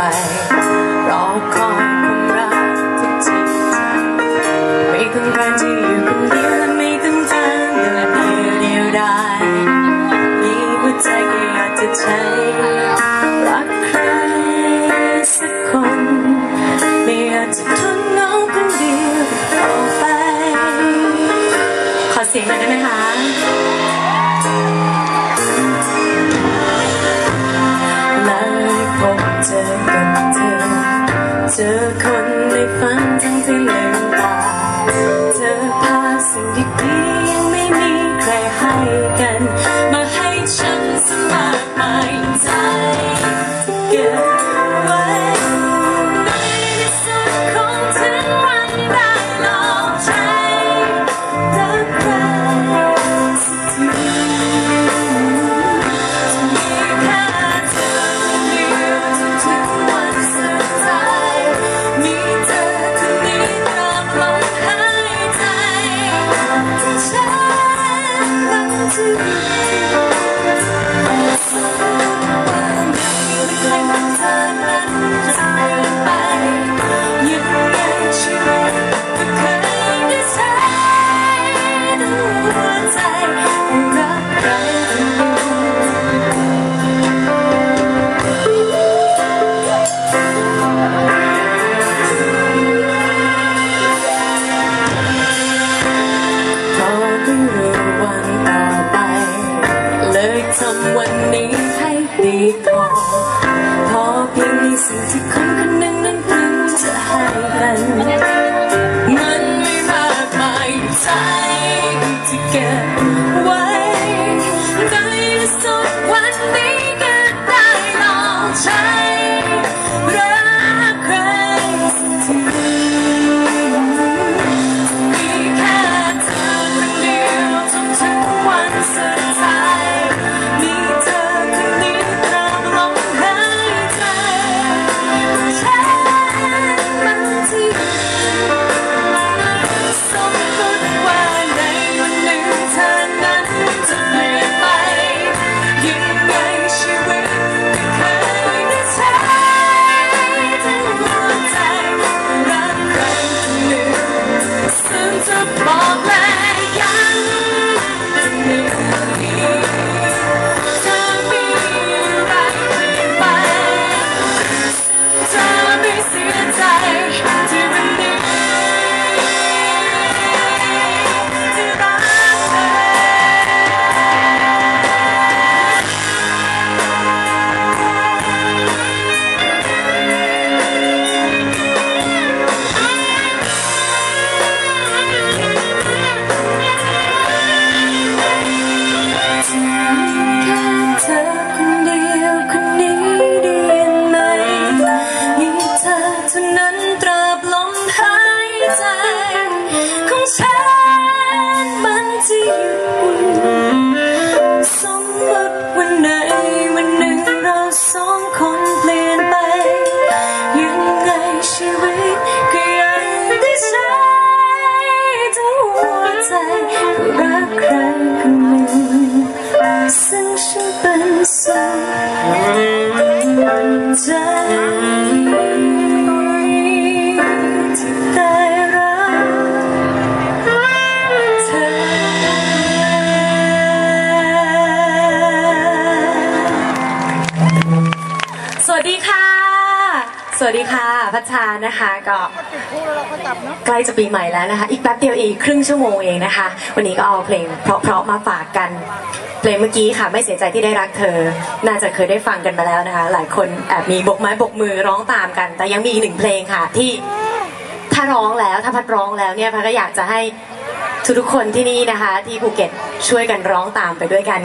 ไปรอคอยความรักที่จริงไม่ต้องการที่อยู่คนเดียวและไม่ต้องการเดินเดียวเดียวไดายมีหัวใจก็อยากจะใช้รักใครสักคนไม่อยากจะทนเหงาคนเดียวต่อไป ขอเสียงหน่อยได้ไหมคะ เจอคน ที่ ใจที่ได้รักเธอสวัสดีค่ะ สวัสดีค่ะ พัชชานะคะก็ใกล้จะปีใหม่แล้วนะคะ อีกแป๊บเดียวอีกครึ่งชั่วโมงเองนะคะ วันนี้ก็เอาเพลงเพราะๆมาฝากกัน เพลงเมื่อกี้ค่ะไม่เสียใจที่ได้รักเธอ น่าจะเคยได้ฟังกันมาแล้วนะคะ หลายคนแอบมีบกไม้บกมือร้องตามกัน แต่ยังมีอีกหนึ่งเพลงค่ะที่ถ้าร้องแล้วถ้าพัดร้องแล้วเนี่ยพัดก็อยากจะให้ทุกๆคนที่นี่นะคะ ที่ภูเก็ตช่วยกันร้องตามไปด้วยกัน